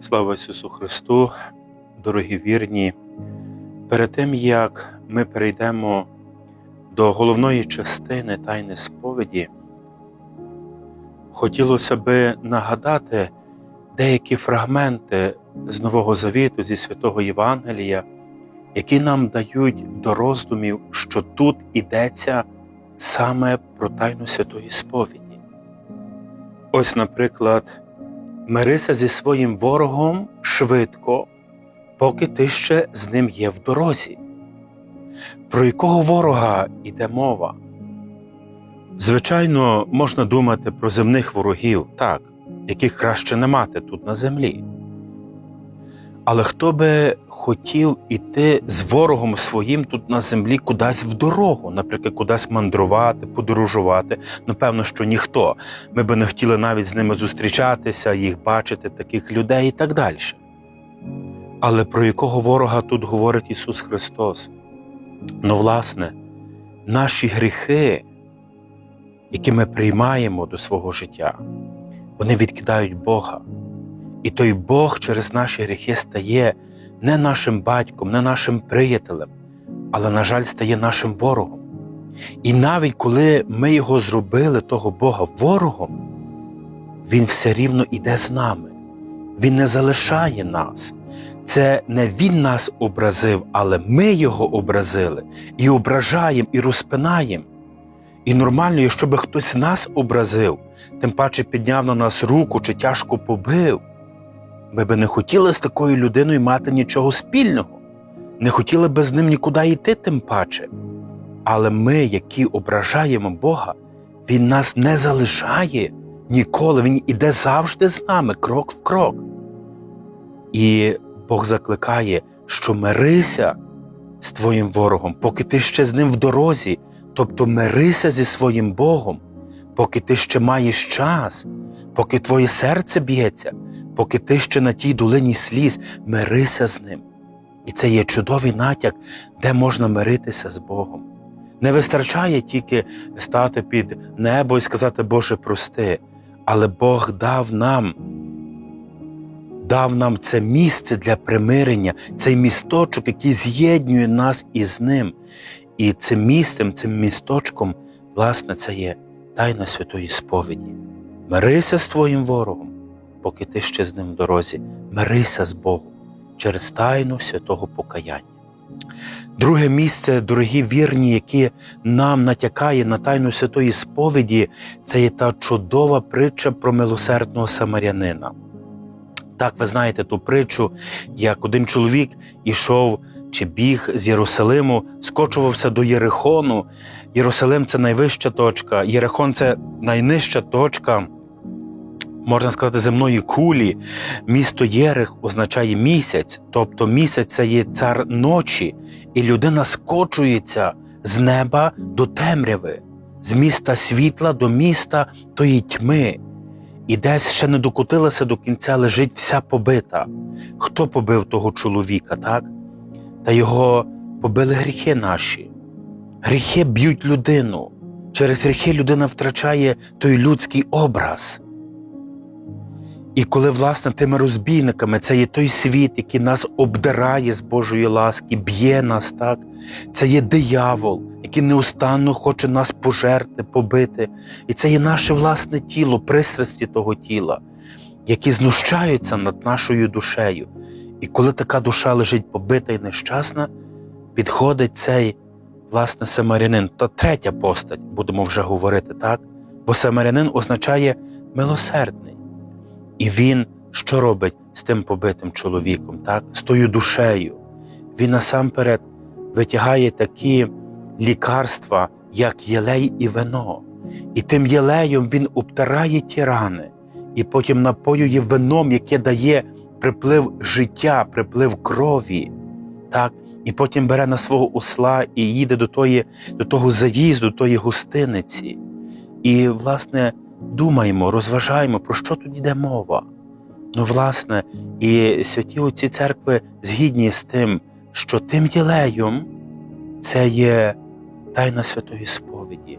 Слава Ісусу Христу, дорогі вірні. Перед тим як ми перейдемо до головної частини Тайни сповіді, хотілося би нагадати деякі фрагменти з Нового Завіту, зі Святого Євангелія, які нам дають до роздумів, що тут йдеться саме про Тайну Святої сповіді. Ось, наприклад, мирися зі своїм ворогом швидко, поки ти ще з ним є в дорозі. Про якого ворога йде мова? Звичайно, можна думати про земних ворогів, так, яких краще не мати тут на землі. Але хто би хотів іти з ворогом своїм тут на землі кудись в дорогу, наприклад, кудись мандрувати, подорожувати? Напевно, що ніхто. Ми би не хотіли навіть з ними зустрічатися, їх бачити, таких людей і так далі. Але про якого ворога тут говорить Ісус Христос? Ну, власне, наші гріхи, які ми приймаємо до свого життя, вони відкидають Бога. І той Бог через наші гріхи стає не нашим батьком, не нашим приятелем, але, на жаль, стає нашим ворогом. І навіть коли ми його зробили, того Бога, ворогом, Він все рівно іде з нами. Він не залишає нас. Це не Він нас образив, але ми його образили і ображаємо, і розпинаємо. І нормально, якщо би хтось нас образив, тим паче підняв на нас руку чи тяжко побив. Ми би не хотіли з такою людиною мати нічого спільного, не хотіли би з ним нікуди йти, тим паче. Але ми, які ображаємо Бога, Він нас не залишає ніколи, Він іде завжди з нами, крок в крок. І Бог закликає, що мирися з твоїм ворогом, поки ти ще з ним в дорозі, тобто мирися зі своїм Богом, поки ти ще маєш час, поки твоє серце б'ється, поки ти ще на тій долині сліз, мирися з ним. І це є чудовий натяк, де можна миритися з Богом. Не вистачає тільки стати під небо і сказати, Боже, прости, але Бог дав нам дав нам це місце для примирення, цей місточок, який з'єднує нас із ним. І цим місцем, цим місточком, власне, це є тайна святої сповіді. Мирися з твоїм ворогом, поки ти ще з ним в дорозі, мирися з Богом через тайну святого покаяння. Друге місце, дорогі вірні, яке нам натякає на тайну святої сповіді, це є та чудова притча про милосердного самарянина. Так, ви знаєте ту притчу, як один чоловік ішов чи біг з Єрусалиму, скочувався до Єрихону. Єрусалим це найвища точка, Єрихон це найнижча точка, можна сказати, земної кулі. Місто Єрих означає місяць, тобто місяць це є цар ночі, і людина скочується з неба до темряви, з міста світла до міста тої тьми і десь ще не докотилася до кінця лежить вся побита. Хто побив того чоловіка, так? Та його побили гріхи наші. Гріхи б'ють людину. Через гріхи людина втрачає той людський образ. І коли, власне, тими розбійниками це є той світ, який нас обдирає з Божої ласки, б'є нас, так? Це є диявол, який неустанно хоче нас пожерти, побити. І це є наше власне тіло, пристрасті того тіла, які знущаються над нашою душею. І коли така душа лежить побита і нещасна, підходить цей, власне, самарянин, та третя постать, будемо вже говорити, так? Бо самарянин означає милосердний. І він що робить з тим побитим чоловіком, так? з тою душею? Він насамперед витягає такі лікарства, як єлей і вино. І тим єлеєм він обтирає ті рани, і потім напоює вином, яке дає приплив життя, приплив крові. Так? І потім бере на свого осла і їде до тої, до того заїзду, до тої гостиниці. І, власне, думаємо, розважаємо, про що тут йде мова. Ну, власне, і святі отці церкви згідні з тим, що тим єлеєм це є тайна святої сповіді.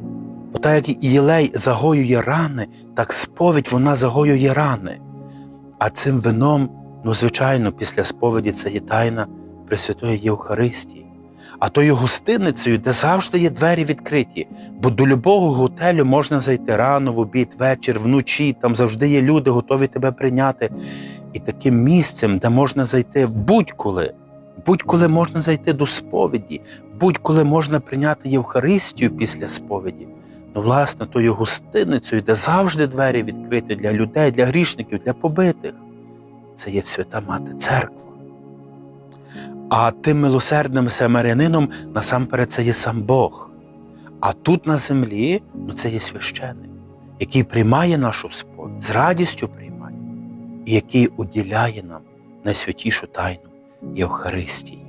Бо так як єлей загоює рани, так сповідь вона загоює рани. А цим вином Ну, звичайно, після сповіді це є тайна Пресвятої Євхаристії. А тою гостиницею, де завжди є двері відкриті, бо до любого готелю можна зайти рано, в обід, вечір, вночі, там завжди є люди, готові тебе прийняти. І таким місцем, де можна зайти будь-коли, будь-коли можна зайти до сповіді, будь-коли можна прийняти Євхаристію після сповіді. Ну, власне, тою гостиницею, де завжди двері відкриті для людей, для грішників, для побитих. Це є свята Мати Церква. А тим милосердним самарянином насамперед це є сам Бог. А тут на землі ну, це є священник, який приймає нашу сповідь, з радістю приймає, і який уділяє нам найсвятішу тайну Євхаристії.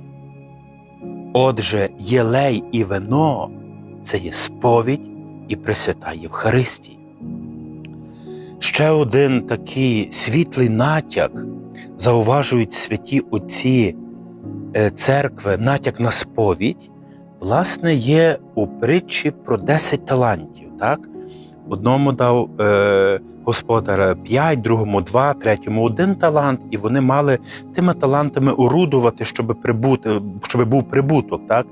Отже, єлей і вино це є сповідь і Пресвята Євхаристія. Ще один такий світлий натяк зауважують святі отці е, церкви, натяк на сповідь, власне, є у притчі про 10 талантів. Так? Одному дав е, господар 5, другому 2, третьому один талант, і вони мали тими талантами орудувати, щоб прибути, щоб був прибуток. Так?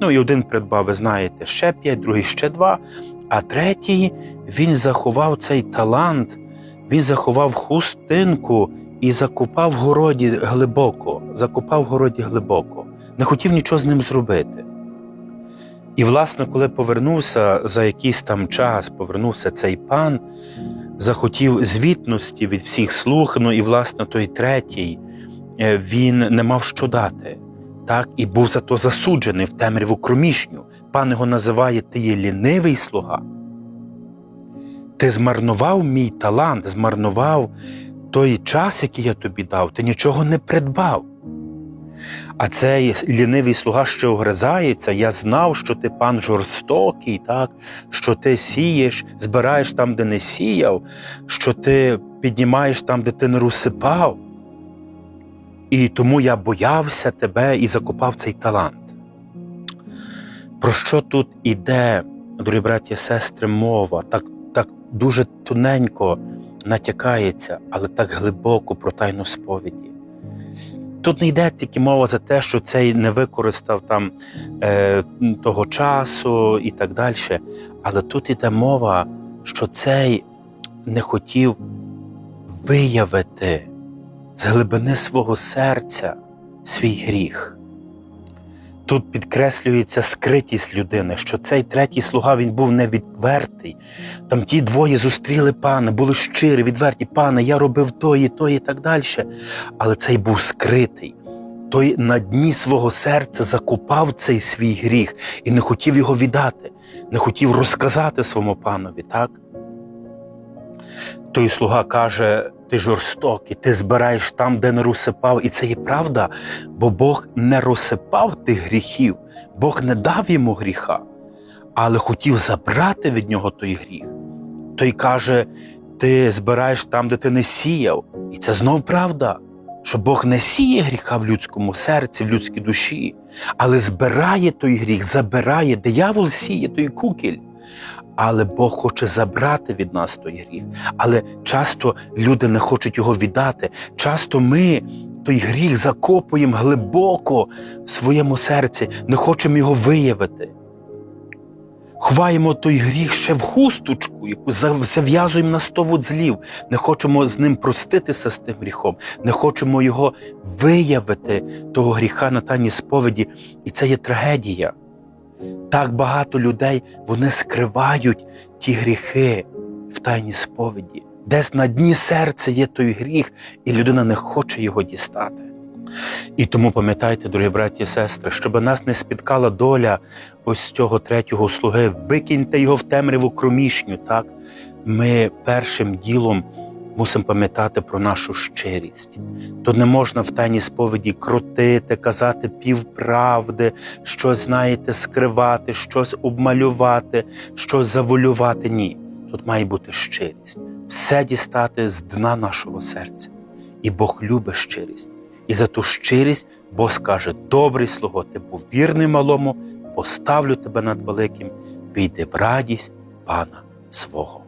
Ну і один придбав, ви знаєте, ще 5, другий ще 2, а третій він заховав цей талант, він заховав хустинку і закопав в городі глибоко, закопав в городі глибоко, не хотів нічого з ним зробити. І, власне, коли повернувся за якийсь там час, повернувся цей пан, захотів звітності від всіх слуг, ну і, власне, той третій, е, він не мав що дати, так, і був за то засуджений в темряву кромішню. Пан його називає Ти є лінивий слуга. Ти змарнував мій талант, змарнував той час, який я тобі дав, ти нічого не придбав. А цей лінивий слуга ще огризається. Я знав, що ти пан жорстокий, так? що ти сієш, збираєш там, де не сіяв, що ти піднімаєш там, де ти не розсипав. І тому я боявся тебе і закопав цей талант. Про що тут іде, дорогі браті і сестри, мова? Так, так дуже тоненько натякається, але так глибоко про тайну сповіді. Тут не йде тільки мова за те, що цей не використав там е, того часу і так далі. Але тут йде мова, що цей не хотів виявити з глибини свого серця свій гріх. Тут підкреслюється скритість людини, що цей третій слуга він був невідвертий. Там ті двоє зустріли пана, були щирі, відверті, пане, я робив то і то і так далі. Але цей був скритий. Той на дні свого серця закопав цей свій гріх і не хотів його віддати, не хотів розказати своєму панові, так? Той слуга каже: ти жорстокий, ти збираєш там, де не розсипав. І це є правда, бо Бог не розсипав тих гріхів, Бог не дав йому гріха, але хотів забрати від нього той гріх. Той каже: ти збираєш там, де ти не сіяв. І це знов правда, що Бог не сіє гріха в людському серці, в людській душі, але збирає той гріх, забирає, диявол сіє той кукіль. Але Бог хоче забрати від нас той гріх. Але часто люди не хочуть його віддати. Часто ми той гріх закопуємо глибоко в своєму серці, не хочемо його виявити. Ховаємо той гріх ще в хусточку, яку зав'язуємо на сто вузлів. Не хочемо з ним проститися з тим гріхом, не хочемо його виявити, того гріха на тайній сповіді. І це є трагедія. Так багато людей вони скривають ті гріхи в тайній сповіді. Десь на дні серця є той гріх, і людина не хоче його дістати. І тому пам'ятайте, дорогі браті і сестри, щоб нас не спіткала доля ось цього третього слуги, викиньте його в темряву кромішню. Так? Ми першим ділом мусимо пам'ятати про нашу щирість. То не можна в тайній сповіді крутити, казати півправди, щось, знаєте, скривати, щось обмалювати, щось заволювати. Ні. Тут має бути щирість, все дістати з дна нашого серця. І Бог любить щирість. І за ту щирість Бог скаже: добрий слуго, ти був вірний малому, поставлю тебе над великим, війди в радість пана свого.